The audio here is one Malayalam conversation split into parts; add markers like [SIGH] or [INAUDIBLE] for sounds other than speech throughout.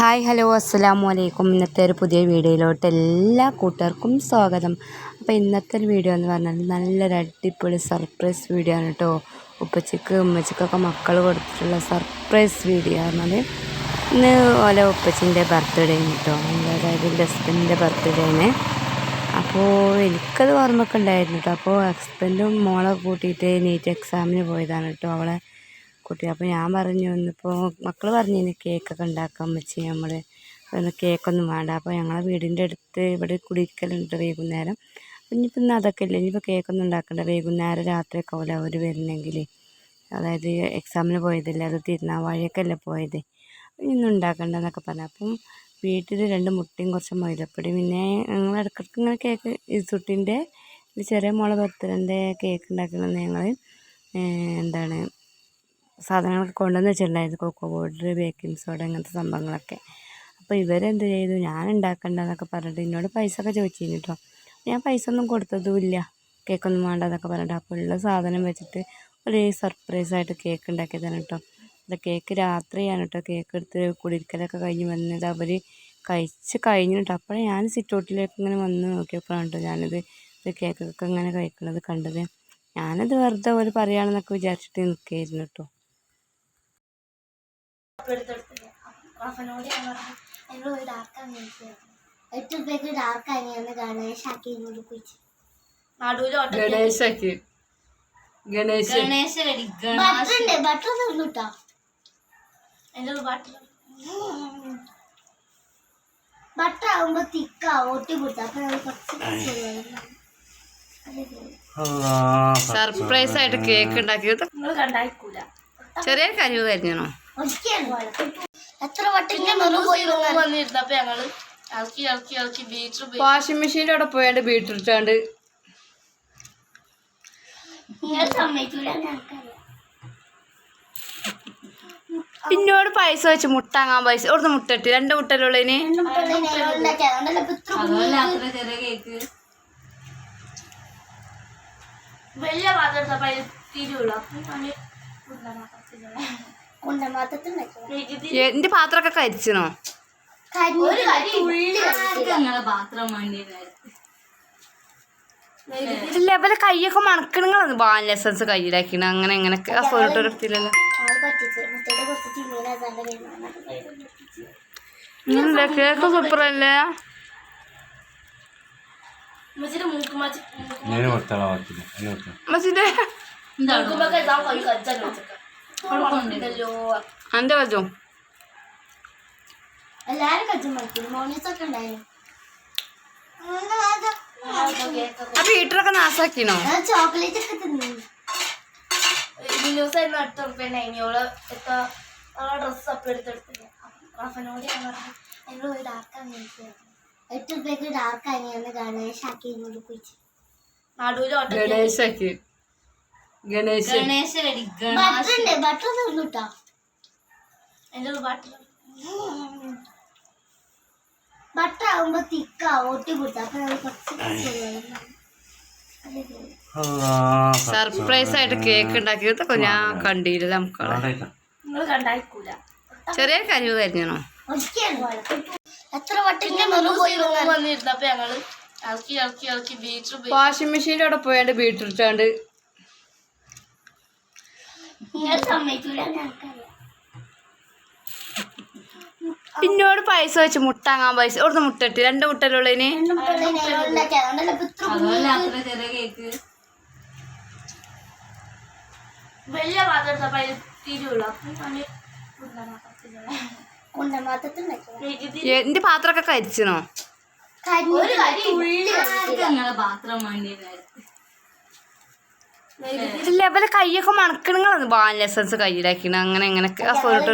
ഹായ് ഹലോ അസ്സാം വലൈക്കും ഇന്നത്തെ ഒരു പുതിയ വീഡിയോയിലോട്ട് എല്ലാ കൂട്ടുകാർക്കും സ്വാഗതം. അപ്പോൾ ഇന്നത്തെ ഒരു വീഡിയോ എന്ന് പറഞ്ഞാൽ നല്ലൊരു അടിപൊളി സർപ്രൈസ് വീഡിയോ ആണ് കേട്ടോ. ഉപ്പച്ചക്ക് ഉമ്മച്ചക്കൊക്കെ മക്കൾ കൊടുത്തിട്ടുള്ള സർപ്രൈസ് വീഡിയോ പറഞ്ഞാൽ ഇന്ന് ഓലെ ഉപ്പച്ചിന്റെ ബർത്ത്ഡേ കേട്ടോ. അതായത് എന്റെ ഹസ്ബൻഡിന്റെ ആണ്. അപ്പോൾ എനിക്കത് ഓർമ്മയൊക്കെ ഉണ്ടായിരുന്നു കേട്ടോ. അപ്പോൾ ഹസ്ബൻഡും മോളെ കൂട്ടിയിട്ട് നീറ്റ് എക്സാമിന് പോയതാണ് കേട്ടോ. അവളെ കുട്ടി. അപ്പോൾ ഞാൻ പറഞ്ഞു ഇന്നിപ്പോൾ മക്കൾ പറഞ്ഞു ഇനി കേക്കൊക്കെ ഉണ്ടാക്കാൻ വെച്ച് നമ്മൾ കേക്കൊന്നും വേണ്ട. അപ്പോൾ ഞങ്ങളെ വീടിന്റെ അടുത്ത് ഇവിടെ കുടിക്കലുണ്ട് വൈകുന്നേരം. ഇനിയിപ്പോൾ ഇന്ന് അതൊക്കെ ഇല്ല. ഇനിയിപ്പോൾ കേക്കൊന്നും ഉണ്ടാക്കണ്ട. വൈകുന്നേരം രാത്രിയൊക്കെ പോലെ അവർ വരുന്നെങ്കിൽ അതായത് എക്സാമിന് പോയതല്ലേ? അത് തിരുനാവാഴിയൊക്കെ അല്ലേ പോയത്? ഇന്നും ഉണ്ടാക്കണ്ട എന്നൊക്കെ പറഞ്ഞു. അപ്പം വീട്ടിൽ രണ്ട് മുട്ടയും കുറച്ച് മൈലപ്പൊടി പിന്നെ ഞങ്ങൾ ഇടയ്ക്കിടയ്ക്ക് ഇങ്ങനെ കേക്ക് ഇസുട്ടിന്റെ ചെറിയ മോളെ ബർത്ത്ഡേന്റെ കേക്ക് ഉണ്ടാക്കണമെന്ന് ഞങ്ങൾ എന്താണ് സാധനങ്ങളൊക്കെ കൊണ്ടുവന്ന് വെച്ചിട്ടുണ്ടായിരുന്നു കൊക്കോ പൗഡർ ബേക്കിംഗ് സോഡ അങ്ങനത്തെ സംഭവങ്ങളൊക്കെ. അപ്പോൾ ഇവരെന്ത് ചെയ്തു? ഞാൻ ഉണ്ടാക്കണ്ടെന്നൊക്കെ പറഞ്ഞിട്ട് എന്നോട് പൈസ ഒക്കെ ചോദിച്ചിരുന്നു കേട്ടോ ഞാൻ പൈസ ഒന്നും കൊടുത്തതുമില്ല. കേക്കൊന്നും വേണ്ട എന്നൊക്കെ പറഞ്ഞിട്ട് അപ്പോൾ ഉള്ള സാധനം വെച്ചിട്ട് ഒരു സർപ്രൈസ് ആയിട്ട് കേക്ക് ഉണ്ടാക്കിയതാണ് കേട്ടോ അത് കേക്ക് രാത്രിയാണ് കേട്ടോ കേക്ക് എടുത്ത് കുടിക്കലൊക്കെ കഴിഞ്ഞ് വന്നത് അവർ കഴിച്ച് കഴിഞ്ഞു കേട്ടോ അപ്പോഴേ ഞാൻ സിറ്റൗട്ടിലേക്ക് ഇങ്ങനെ വന്ന് നോക്കിയപ്പോഴാണ് കേട്ടോ ഞാനിത് ഇത് കേക്കൊക്കെ ഇങ്ങനെ കഴിക്കുന്നത് കണ്ടത്. ഞാനത് വെറുതെ ഒരു പറയുകയാണെന്നൊക്കെ വിചാരിച്ചിട്ട് നിൽക്കുകയായിരുന്നു കേട്ടോ റഫനോട് ഞാൻ പറഞ്ഞു എന്നോട് ഒരു ഡാർക്ക് അങ്ങനെ എട്ട് പേർക്ക് ഡാർക്ക് അങ്ങനെയാണ് ഗണേഷ് ആക്കിനോട് കുഴിച്ച്. ഗണേശക്ക് ഗണേശ് ബട്ടർ ഉണ്ട് ബട്ടർ. ബട്ടർ ആകുമ്പോ തിക്കാ ഒട്ടി കൊടുത്ത അപ്പൊ നമ്മൾ കുറച്ച് സർപ്രൈസ് ആയിട്ട് കേക്ക് ഉണ്ടാക്കിയത്. നിങ്ങൾ കണ്ടായിക്കൂല ചെറിയ കരിവ് കരിഞ്ഞണോ എത്ര വട്ടം ഞാൻ ഒന്ന് പോയി വന്നിരുന്നപ്പോ ഞങ്ങൾ ഇളക്കി ഇളക്കി ഇളക്കി ബീറ്റർ വാഷിംഗ് മെഷീന്റെ അവിടെ പോയാണ്ട് സമ്മതിക്കൂല ഞങ്ങൾക്കറിയാം പിന്നോട് പൈസ വെച്ച് മുട്ടാങ്ങാൻ പൈസ ഇവിടുന്ന് മുട്ടട്ട്. രണ്ട് മുട്ടലുള്ളതിന് വലിയ പാത്രം എടുത്തപ്പോ അപ്പം എന്റെ പാത്രമൊക്കെ കരിച്ചണോ? ഇവരെ കൈയൊക്കെ മണക്കണങ്ങളാണ്. Ban lessons കയ്യിലാക്കിണ. അങ്ങനെ എങ്ങനെയൊക്കെ ആ ഫോട്ടോ എടുത്തില്ലല്ലോ കേക്ക് സൂപ്പർ അല്ലേ അന്റെ കളിച്ചോ എല്ലാരും കളിച്ചു മോണിസൊക്കെ അപ്പൊ ഹീറ്ററൊക്കെ നാസാക്കിനോ ചോക്ലേറ്റ് ഒക്കെ തിന്നു. ദിവസം ഇന്ന് അടുത്ത് ഗണേശാക്കി ഗണേശ് ഗണേശ ബട്ടർ ഉണ്ട് ബട്ടർ തന്നുട്ടാ? ബട്ടർ. തിക്കാ അപ്പൊ നമ്മൾ കുറച്ച് സർപ്രൈസ് ആയിട്ട് കേക്ക് ഉണ്ടാക്കിയതൊക്കെ ഞാൻ കണ്ടില്ല നമുക്ക് നിങ്ങൾ കണ്ടായിക്കൂല ചെറിയ എത്ര പോയി വന്നിരുന്നപ്പോ ഞങ്ങൾ വാഷിംഗ് മെഷീന്റെ അവിടെ പോയാണ്ട് സമ്മതിക്കൂല ഞങ്ങൾക്കറിയാം പിന്നോട് പൈസ വെച്ച് മുട്ടാങ്ങാൻ പൈസ. ഇവിടുന്ന് മുട്ടട്ട്. രണ്ട് മുട്ടലുള്ളതിന് രണ്ടും കേക്ക് വലിയ എന്റെ പാത്രമൊക്കെ കരിച്ചണോ? പാത്രം വേണ്ടിയിരുന്നു ഇല്ല ഇവലെ കൈയൊക്കെ മണക്കണങ്ങളാണ് വാൻ ലെസൺസ് കയ്യിലാക്കിണ. അങ്ങനെ എങ്ങനെയൊക്കെ ആ ഫോട്ടോ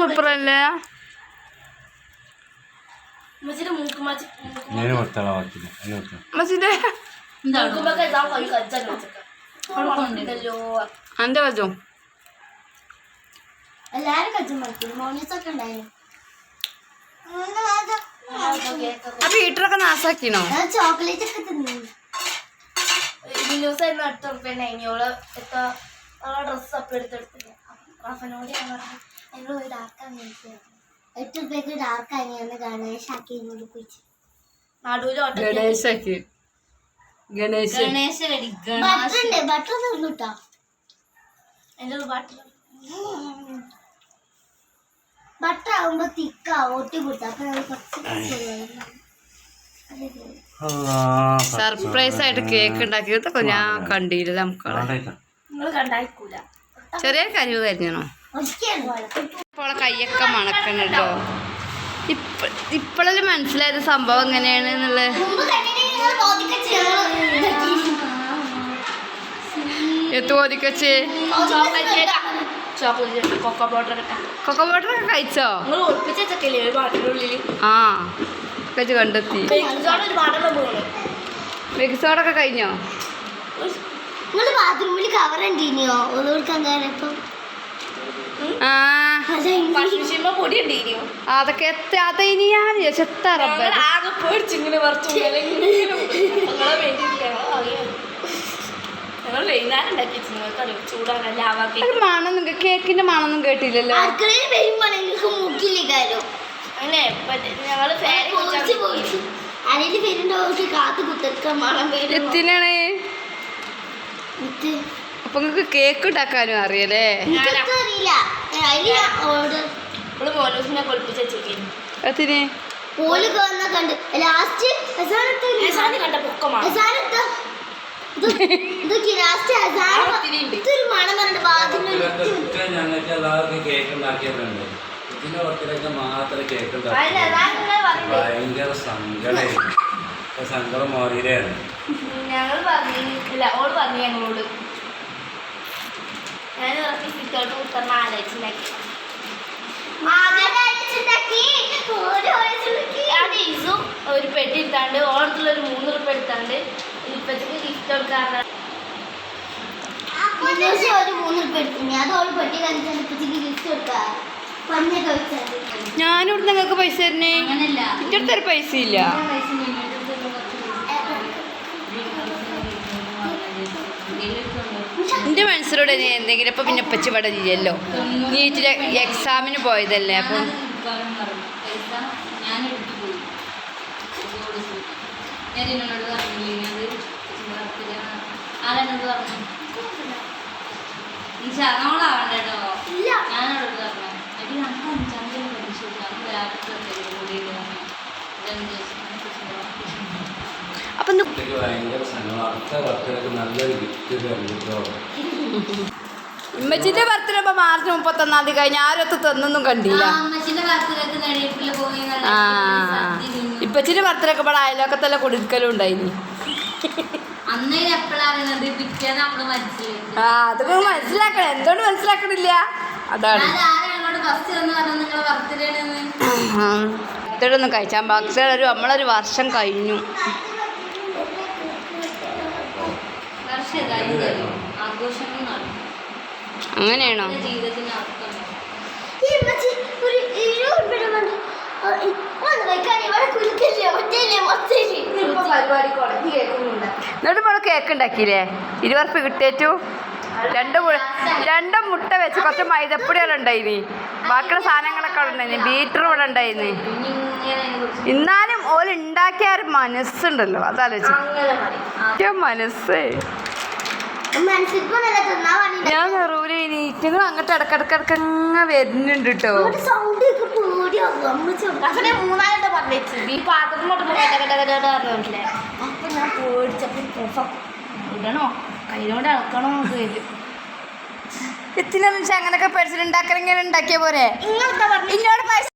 സൂപ്പറല്ലേ. അന്റെ ആ ഹീറ്ററൊക്കെ നാസാക്കിണോ? ചോക്ലേറ്റ് ഒക്കെ തിന്നു. എട്ട് ഇനിയോൾ ഡ്രസ്സ് അപ്പം എടുത്തെടുത്തില്ല ഞാൻ പറഞ്ഞു എട്ട് ഡാർക്ക് അങ്ങനെയാണ് ഗണേശാക്കി എന്നോട് കുഴിച്ചു നടുവിൽ ഗണേശക്ക് ഗണേശ് ബട്ടർ ഉണ്ട് ബട്ടർ എന്റെ പാട്ടിൽ ബട്ടർ ആകുമ്പോ തിക്കാ ഒട്ടി കൊടുത്തു അപ്പൊ നമ്മൾ കുറച്ച് സർപ്രൈസ് ആയിട്ട് കേക്ക് ഉണ്ടാക്കിയതൊക്കെ ഞാൻ കണ്ടില്ല നമുക്ക് നിങ്ങൾ കണ്ടായിക്കൂല. ചെറിയ കരിവ് കരിഞ്ഞോ ഇപ്പോളെ ഇപ്പോൾ കയ്യൊക്കെ മണക്കണം കേട്ടോ ഇപ്പ ഇപ്പോഴല്ലേ മനസ്സിലായത് സംഭവം എങ്ങനെയാണ് എന്നുള്ളത്? എത്തു തോതിക്കച്ച്. Chocolate cake chocolate cocoa powder ഒക്കെ കഴിച്ചോ? നിങ്ങൾ ഒളിപ്പിച്ച ചെക്കല്ലേ ഒരു പാട്ടിന്റെ ഉള്ളിൽ ആ കഴിച്ച് കണ്ടെത്തി. സോഡൊക്കെ കഴിഞ്ഞോ? നിങ്ങൾ ബാത്റൂമിൽ കവർ ഉണ്ടീനിയോ ഒന്ന് കൊടുക്കാൻ കയറിയപ്പോ ആ. വാഷിംഗ് മെഷീനിൽ പൊടി ഉണ്ടീനിയോ അതൊക്കെ എത്ര അതിനി ഞാൻ വിചാരിച്ചു എത്ര റബ്ബർ. ഞങ്ങൾ ആകെ പേടിച്ച് [LAUGHS] ഞങ്ങൾ വൈകുന്നേരം ഉണ്ടാക്കി വെച്ചു നിങ്ങൾക്കറിയോ ചൂടാണ് ലാവാക്കി അത് മണമൊന്നും കേ- കേക്കിന്റെ മണമൊന്നും കേട്ടില്ലല്ലോ. അടുക്കളയിൽ നിങ്ങൾക്ക് മൂക്കിലേക്കാരോ അങ്ങനെ ഞങ്ങൾ ഫാൻ പോയിച്ച് പോയിച്ച് അതിന് വരുന്നുണ്ടോ? കാത്തു കുത്തിരിക്കാൻ മണം വരും. എത്തിനാണ് ഇത് അപ്പൊ നിങ്ങക്ക് കേക്ക് ഉണ്ടാക്കാനും അറിയല്ലേ? എനിക്കൊന്നും അറിയില്ല. അതിന് ഞാൻ ഓർഡർ നമ്മൾ മോനൂസിനെ കൊളിപ്പിച്ച വെച്ചേക്കുന്നു എത്തിന് പോലും വന്ന കണ്ട്. ലാസ്റ്റ് ഏസാന് കണ്ട പൊക്കമാണ് ഞങ്ങൾക്ക് കേക്ക് ഇതിന്റെ കേക്ക് ഉണ്ടാക്കി പറഞ്ഞത്. ഭയങ്കര സങ്കടമായിരുന്നു സങ്കടം ഞങ്ങൾ പറഞ്ഞു ഇല്ല ഓൾ പറഞ്ഞു ഞങ്ങളോട്. ഞാൻ ഉറപ്പി കുത്തർന്ന ആലോചിച്ചുണ്ടാക്കി ഒരു പെട്ടി എടുത്താണ്ട് ഓണത്തുള്ള ഒരു മൂന്ന് റുപ്യ എടുത്താണ്ട് ഇപ്പത്തേക്ക് ഗിഫ്റ്റ് കൊടുക്കാറുണ്ട്. ഒരു മൂന്ന് പെട്ടി ഗിഫ്റ്റ് പഞ്ഞൊക്കെ ഞാനിവിടെ നിങ്ങൾക്ക് പൈസ തരണേ എന്റെ അടുത്ത് ഒരു പൈസ ഇല്ല. എന്റെ മനസ്സിലൂടെ നീ എന്തെങ്കിലും ഇപ്പം പിന്നെ പച്ച ഇവിടെ ഇല്ലല്ലോ. നീറ്റിലെ എക്സാമിന് പോയതല്ലേ അപ്പം? ഞാൻ എടുത്തു പോയി ഞാൻ എന്നോട് പറഞ്ഞില്ലേ പറഞ്ഞു? കേട്ടോ ഞാനോട് പറഞ്ഞു? നമുക്ക് അഞ്ചാം തീയതി രാത്രി തന്നിട്ടോ ഉമ്മച്ചിന്റെ ബർത്ത്ഡേ ഇപ്പൊ മാർച്ച് മുപ്പത്തൊന്നാം തീയതി കഴിഞ്ഞ ആരൊത്ത് തന്നൊന്നും കണ്ടില്ല. ഇപ്പച്ചിന്റെ ബർത്ത്ഡേ ഒക്കെ ഇവിടെ അയലോക്കത്തെല്ലാം കുടിക്കലും ഉണ്ടായിനി. അതൊക്കെ മനസ്സിലാക്കണം. എന്തുകൊണ്ട് മനസ്സിലാക്കണില്ല? അതാണ്. ബർത്ത്ഡേ ബർത്ത്ഡേ ഒന്നും കഴിച്ചാൽ ഭക്ഷണം ഒരു നമ്മളൊരു വർഷം കഴിഞ്ഞു. അങ്ങനെയാണോ? ജീവിതത്തിന് എന്നിട്ട് ഇപ്പോൾ കേക്ക് ഉണ്ടാക്കിയില്ലേ? ഇരുപർപ്പ് കിട്ടേറ്റു രണ്ട് രണ്ട് മുട്ട വെച്ച് കുറച്ച് മൈദപ്പൊടിയെല്ലാം ഉണ്ടായിനി. ബാക്കിയുള്ള സാധനങ്ങളൊക്കെ അവിടെ ഉണ്ടായിനി. ബീറ്ററും ഇവിടെ ഉണ്ടായിനി. എന്നാലും ഓൽ ഉണ്ടാക്കിയ ആ ഒരു മനസ്സുണ്ടല്ലോ. അതാലോചിച്ചു. മനസ്സേ. ഞാൻ നെറൂര് നീറ്റുകൾ അങ്ങോട്ട് ഇടക്കിടക്കിടക്ക് അങ്ങ് വരുന്നുണ്ട് കേട്ടോ ഒരു മൂന്നാലെണ്ണം പറഞ്ഞു ഈ പാത്രത്തിൽ പറഞ്ഞില്ലേ അപ്പൊ ഞാൻ ഇടണോ? ഇളക്കണോ എത്തിനെന്ന് വെച്ചാൽ അങ്ങനൊക്കെ ഉണ്ടാക്കിയ പോരെ? പൈസ